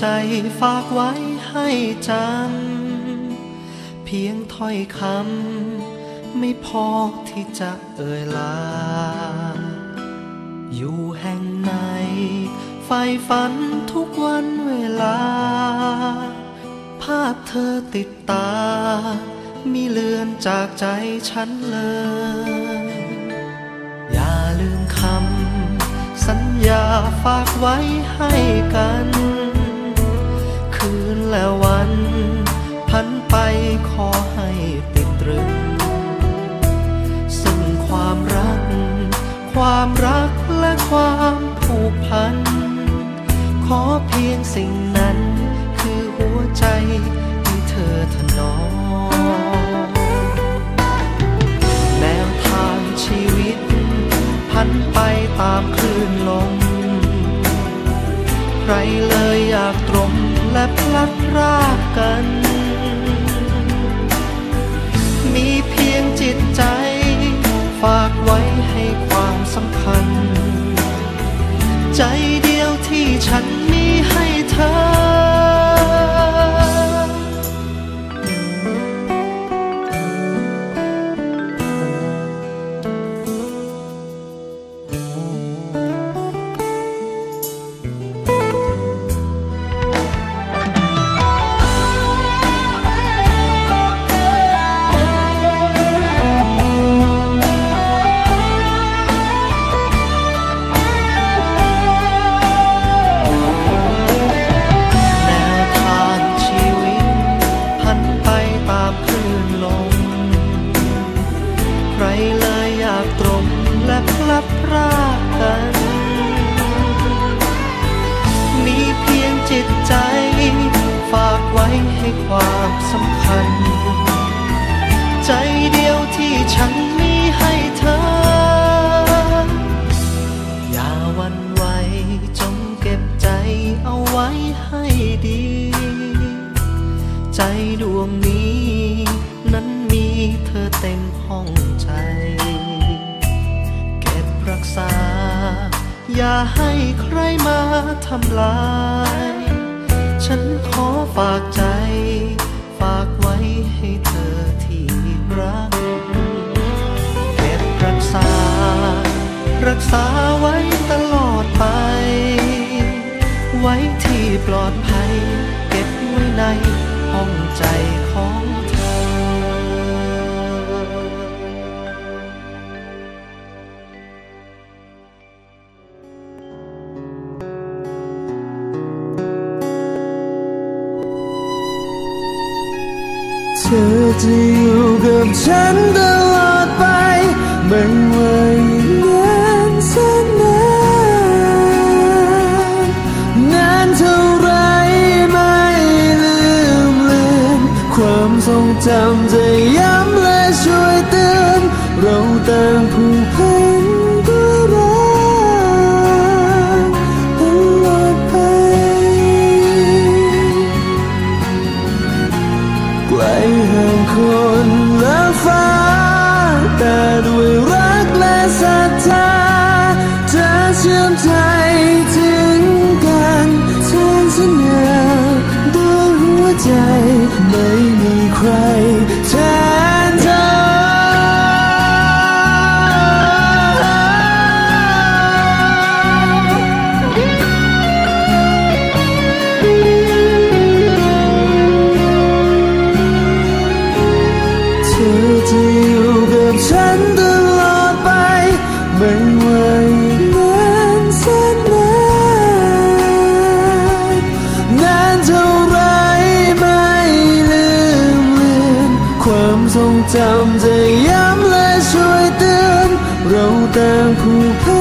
ใจฝากไว้ให้จำ เพียงถ้อยคำไม่พอที่จะเอ่ยลา อยู่แห่งไหนไฟฝันทุกวันเวลา ภาพเธอติดตา มีเลือนจากใจฉันเลย อย่าลืมคำสัญญาฝากไว้ให้กันคืน และวัน พันไปขอให้ติดตรึง ซึ่งความรัก ความรักและความผูกพัน ขอเพียงสิ่งนั้น คือหัวใจที่เธอถนอมแนวทางชีวิต พันไปตามคลื่นลม ใครเลยอยากตรม และพลัดพรากกัน มีเพียงจิตใจ ฝากไว้ให้ความสำคัญ ใจเดียวที่ฉันมีให้เธอ ดพรากกัน มีเพียงจิตใจ ฝากไว้ให้ความสำคัญ ใจเดียวที่ฉันมีให้เธอ อย่าวันไหวจงเก็บใจเอาไว้ให้ดี ใจดวงนี้ นั้นมีเธอเต็มห้องใจ อย่าให้ใครมาทำลาย ฉันขอฝากใจ ฝากไว้ให้เธอที่รักเก็บรักษา รักษาไว้ตลอดไป ไว้ที่ปลอดภัย เก็บไว้ใน จะอยู่กับฉันตลอดไปไม่ว่าอีกนานแสนนานนานเท่าไรไม่ลืมเลือนความทรงจำจะย้ำและช่วยเตือนเราต่างผูกพัน เชื่อมใจถึงกันแทนสัญญาด้วยหัวใจไม่มีใครแทนเธอเธอจะอยู่กับฉัน ทรงจำจะย้ำและช่วยเตือน เราต่างผูกพั